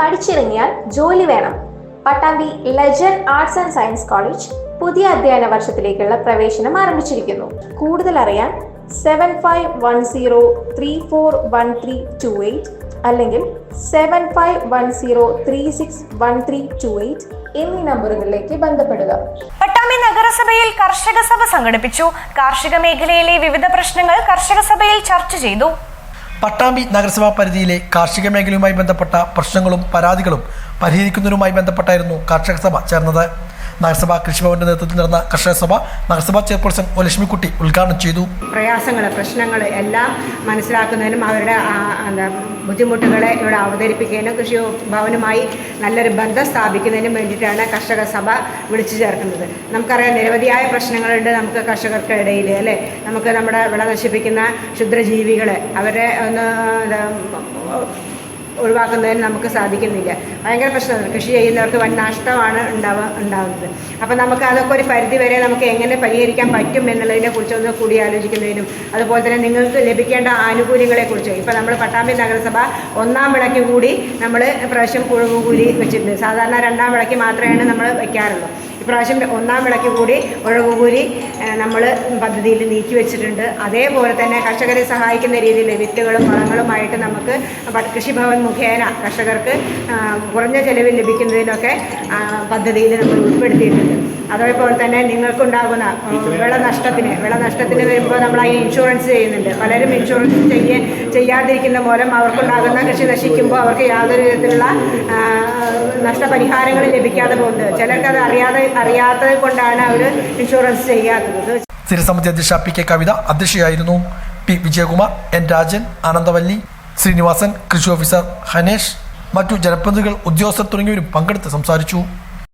പഠിച്ചിറങ്ങിയാൽ ജോലി വേണം. Pattambi legend arts and science college പുതിയ അധ്യയന വർഷത്തിലേക്കുള്ള പ്രവേശനം ആരംഭിച്ചിരിക്കുന്നു. കൂടുതൽ അറിയാൻ seven five one zero three four one three two eight അല്ലെങ്കിൽ seven five one zero three six one three two eight എന്നീ നമ്പറുകളിലേക്ക് ബന്ധപ്പെടുക. നഗരസഭയിൽ കർഷക സഭ സംഘടിപ്പിച്ചു. കാർഷിക മേഖലയിലെ വിവിധ പ്രശ്നങ്ങൾ കർഷക സഭയിൽ ചർച്ച ചെയ്തു. പട്ടാമ്പി നഗരസഭാ പരിധിയിലെ കാർഷിക മേഖലയുമായി ബന്ധപ്പെട്ട പ്രശ്നങ്ങളും പരാതികളും പരിഹരിക്കുന്നതിനുമായി ബന്ധപ്പെട്ടായിരുന്നു കർഷക സഭ ചേർന്നത്. നഗരസഭാ കൃഷിഭവന്റെ നേതൃത്വത്തിൽ നടന്ന കർഷക സഭ നഗരസഭാ ചെയർപേഴ്സൺ ഒ ലക്ഷ്മിക്കുട്ടി ഉദ്ഘാടനം ചെയ്തു. പ്രയാസങ്ങൾ പ്രശ്നങ്ങൾ എല്ലാം മനസ്സിലാക്കുന്നതിനും അവരുടെ ബുദ്ധിമുട്ടുകളെ ഇവിടെ അവതരിപ്പിക്കുന്നതിനും കൃഷി ഭവനുമായി നല്ലൊരു ബന്ധം സ്ഥാപിക്കുന്നതിനും വേണ്ടിയിട്ടാണ് കർഷക സഭ വിളിച്ചു ചേർക്കുന്നത്. നമുക്കറിയാം നിരവധിയായ പ്രശ്നങ്ങളുണ്ട് നമുക്ക് കർഷകർക്ക് ഇടയിൽ അല്ലേ? നമുക്ക് നമ്മുടെ വിള നശിപ്പിക്കുന്ന ക്ഷുദ്രജീവികളെ അവരെ ഒന്ന് ഒഴിവാക്കുന്നതിന് നമുക്ക് സാധിക്കുന്നില്ല. ഭയങ്കര പ്രശ്നമാണ്. കൃഷി ചെയ്യുന്നവർക്ക് വൻ നഷ്ടമാണ് ഉണ്ടാവുക ഉണ്ടാകുന്നത് അപ്പോൾ നമുക്ക് അതൊക്കെ ഒരു പരിധി വരെ നമുക്ക് എങ്ങനെ പരിഹരിക്കാൻ പറ്റും എന്നുള്ളതിനെ കുറിച്ചൊന്ന് കൂടി ആലോചിക്കുന്നതിനും അതുപോലെ തന്നെ നിങ്ങൾക്ക് ലഭിക്കേണ്ട ആനുകൂല്യങ്ങളെക്കുറിച്ച് ഇപ്പോൾ നമ്മൾ പട്ടാമ്പി നഗരസഭ ഒന്നാം വിളയ്ക്ക് കൂടി നമ്മൾ പ്രാവശ്യം കുഴവുകൂലി വെച്ചിട്ടുണ്ട്. സാധാരണ രണ്ടാം വിളയ്ക്ക് മാത്രമേ നമ്മൾ വയ്ക്കാറുള്ളൂ ഇപ്രാവശ്യം ഒന്നാം വിളയ്ക്ക് കൂടി ഉഴവുകൂരി നമ്മൾ പദ്ധതിയിൽ നീക്കി വെച്ചിട്ടുണ്ട്. അതേപോലെ തന്നെ കർഷകരെ സഹായിക്കുന്ന രീതിയിൽ വിത്തുകളും വളങ്ങളുമായിട്ട് നമുക്ക് കൃഷിഭവൻ മുഖേന കർഷകർക്ക് കുറഞ്ഞ ചെലവിൽ ലഭിക്കുന്നതിനൊക്കെ പദ്ധതിയിൽ നമ്മൾ ഉൾപ്പെടുത്തിയിട്ടുണ്ട്. അതേപോലെ തന്നെ നിങ്ങൾക്കുണ്ടാകുന്ന വിളനഷ്ടത്തിന് വിളനഷ്ടത്തിന് വരുമ്പോൾ നമ്മൾ അതിന് ഇൻഷുറൻസ് ചെയ്യുന്നുണ്ട്. പലരും ഇൻഷുറൻസ് ചെയ്യ ചെയ്യാതിരിക്കുന്ന മൂലം അവർക്കുണ്ടാകുന്ന കൃഷി നശിക്കുമ്പോൾ അവർക്ക് യാതൊരു വിധത്തിലുള്ള നഷ്ടപരിഹാരങ്ങൾ ലഭിക്കാതെ പോകുന്നത്. ചിലർക്ക് അത് അറിയാതെ അറിയാത്തത് കൊണ്ടാണ് അവർ ഇൻഷുറൻസ് ചെയ്യാത്തത്. സ്ഥിരസമിതി അധ്യക്ഷ പി കെ കവിത അധ്യക്ഷയായിരുന്നു. പി വിജയകുമാർ എൻ രാജൻ ആനന്ദവല്ലി ശ്രീനിവാസൻ കൃഷി ഓഫീസർ ഹനേഷ് മറ്റു ജനപ്രതിനിധികൾ ഉദ്യോഗസ്ഥർ തുടങ്ങിയവരും പങ്കെടുത്ത് സംസാരിച്ചു.